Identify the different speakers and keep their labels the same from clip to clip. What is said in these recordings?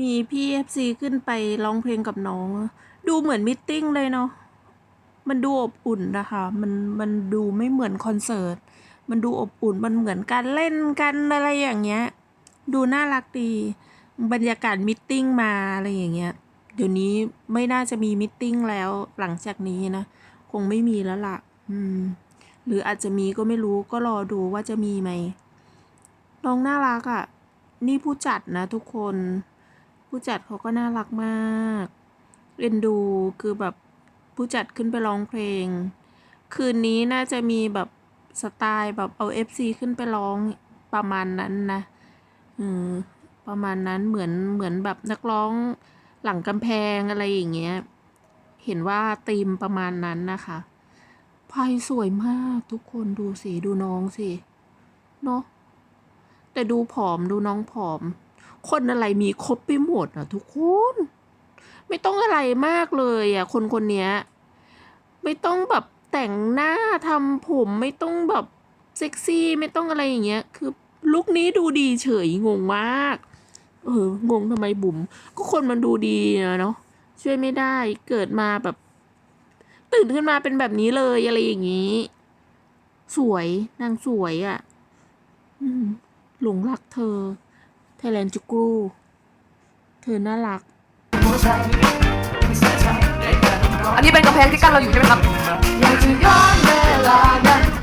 Speaker 1: มีพี่เอฟซีขึ้นไปร้องเพลงกับน้อง ดูเหมือนมิทติ้งเลยเนาะมันดูอบอุ่นนะคะ มันมันดูไม่เหมือนคอนเสิร์ต มันดูอบอุ่น มันเหมือนการเล่นกันอะไรอย่างเงี้ย ดูน่ารักดี บรรยากาศมิทติ้งมาอะไรอย่างเงี้ย เดี๋ยวนี้ไม่น่าจะมีมิทติ้งแล้วหลังจากนี้นะ คงไม่มีแล้วล่ะ อืม หรืออาจจะมีก็ไม่รู้ ก็รอดูว่าจะมีไหม น้องน่ารักอะ่ะ นี่ผู้จัดนะทุกคน ผู้จัดเขาก็น่ารักมากเอ็นดูคือแบบผู้จัดขึ้นไปร้องเพลง คืนนี้น่าจะมีแบบสไตล์แบบเอา FC ขึ้นไปร้องประมาณนั้นนะอืมประมาณนั้นเหมือนเหมือนแบบนักร้องหลังกำแพงอะไรอย่างเงี้ย เห็นว่าธีมประมาณนั้นนะคะไพ่สวยมากทุกคนดูสิ ดูน้องสิ เนาะแต่ดูผอมดูน้องผอม คนอะไรมีครบไปหมดอะทุกคน ไม่ต้องอะไรมากเลยอะคนคนนี้ไม่ต้องแบบแต่งหน้าทำผมไม่ต้องแบบเซ็กซี่ไม่ต้องอะไรอย่างเงี้ย คือลุคนี้ดูดีเฉยงงมาก เอองงทำไมบุ๋มก็คนมันดูดีอะเนาะช่วยไม่ได้เกิดมาแบบ ตื่นขึ้นมาเป็นแบบนี้เลยอะไรอย่างงี้ สวยนางสวยอะ่ะหลงรักเธอ ไทยแลนจุกรู เธอน่ารัก
Speaker 2: อันนี้เป็นกำแพงที่กั้นเราอยู่ใช่ไหมครับอยากจะย้อนเวลานั้น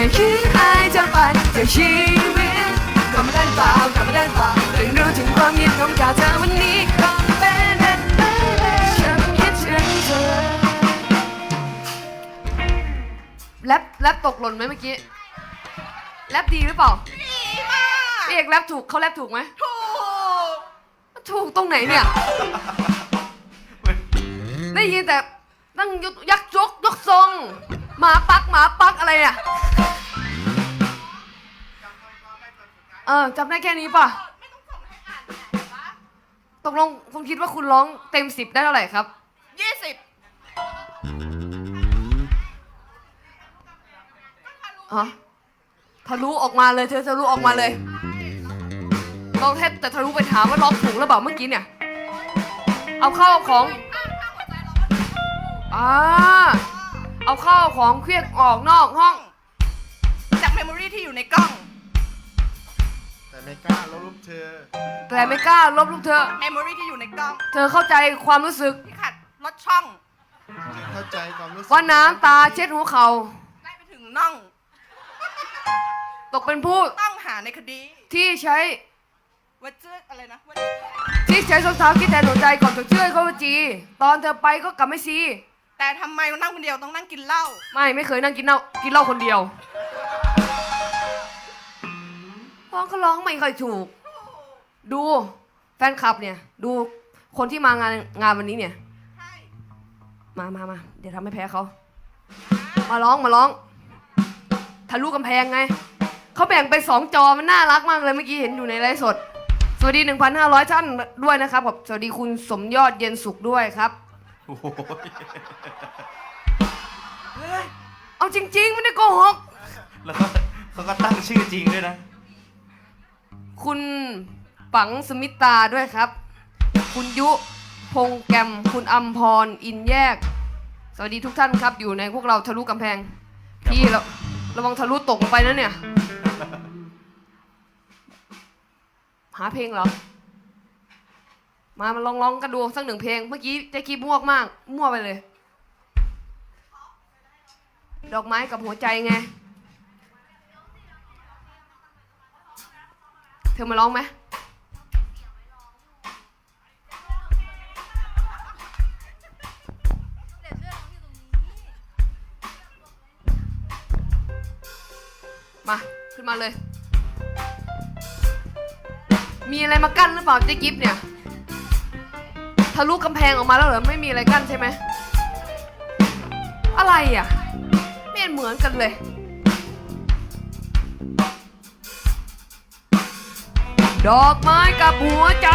Speaker 2: ไม่คิด
Speaker 3: ให้จะไปจาก
Speaker 2: ชีวิตกลับมาได้เปล่ากลับมาได้เปล่าได้รู้ถึงความเงียบของจากเธอวันนี้ก็เป็นแบบฉันคิดถึงเธอแรปแรปตกหล่นไหมเมื่อกี้แรปดีหรือเปล่า
Speaker 3: ดีมาก
Speaker 2: พี่เอกแรปถูกเขาแรปถูกไหม
Speaker 3: ถูก
Speaker 2: ถูกตรงไหนเนี่ย ได้ยินแต่นั่งยกยักยกยกทรง หมาปักหมาปักอะไรอะ เออจำได้แค่นี้ป่ะ
Speaker 3: ไม่ต้องส่งให้อ่านแต่ว่า
Speaker 2: ตกลงคุณคิดว่าคุณร้องเต็มสิบได้เท่าไหร่ครับ
Speaker 3: ยี่สิบ
Speaker 2: ฮะทะลุออกมาเลยเธอทะลุออกมาเลยลองแทบแต่ทะลุไปถามว่าร้องถูกหรือเปล่าเมื่อกี้เนี่ย เอาเข้าเอาของ อ่า เอาเข้าเอาของเครียดออกนอกห้อง
Speaker 3: จากเมมโมรีที่อยู่ในกล้อง
Speaker 4: แต่ไม่กล้าลบรูปเธอ
Speaker 2: แต่ไม่กล้าลบลูกเธอ
Speaker 3: เมมโมรีที่อยู่ในกล้อง
Speaker 2: เธอเข้าใจความรู้สึก
Speaker 3: ที่ขัดลดช่อง
Speaker 4: จึงเข้าใจความรู้สึก
Speaker 2: ว่าน้ำตาเช็ดหัวเขา
Speaker 3: ได้ไปถึงน่อง
Speaker 2: ตกเป็นผู้
Speaker 3: ต้องหาในคดี
Speaker 2: ที่ใช้
Speaker 3: วัจเจออะไรนะวัจ
Speaker 2: ที่ใช้ส้นเท้าคิดแทนหัวใจก่อนจะเชื่อเขาว่าจี ตอนเธอไปก็กลับไม่ซี
Speaker 3: แต่ทำไมนั่งคนเดียวต้องนั่งกินเหล้า
Speaker 2: ไม่ไม่เคยนั่งกินเหล้ากินเหล้าคนเดียวร้องก็ร้องไม่ค่อยถูก ดูแฟนคลับเนี่ย ดูคนที่มางานงานวันนี้เนี่ย
Speaker 3: ใช่
Speaker 2: มามามาเดี๋ยวทำให้แพ้เขา มาร้องมาร้อง ทะลุกำแพงไง เขาแบ่งเป็นสองจอมันน่ารักมากเลยเมื่อกี้เห็นอยู่ในไลฟ์สด สวัสดี 1,500 ท่านด้วยนะครับผมสวัสดีคุณสมยอดเย็นสุขด้วยครับ
Speaker 4: โอ้โห
Speaker 2: เอาจริงๆ ไม่ได้โกหก
Speaker 5: แล้วก็เขาก็ตั้งชื่อจริงด้วยนะ
Speaker 2: คุณปังสมิตาด้วยครับ คุณยุพงแกมคุณอัมพร อินแยก สวัสดีทุกท่านครับ อยู่ในพวกเราทะลุกำแพง พี่ระระวังทะลุตกลงไปนะเนี่ย หาเพลงเหรอ มามาลองร้องกันดูสักหนึ่งเพลง เมื่อกี้เจ๊กี้มั่วมาก มั่วไปเลย ดอกไม้กับหัวใจไง เธอมาร้องไหมมา ขึ้นมาเลย มีอะไรมากั้นหรือเปล่าเจ๊กิฟเนี่ยะลุกำแพงออกมาแล้วเหรอไม่มีอะไรกั้นใช่ไหมอะไรอะไม่เห็นเหมือนกันเลยดอกไม้กับหัวใจ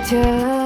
Speaker 2: มั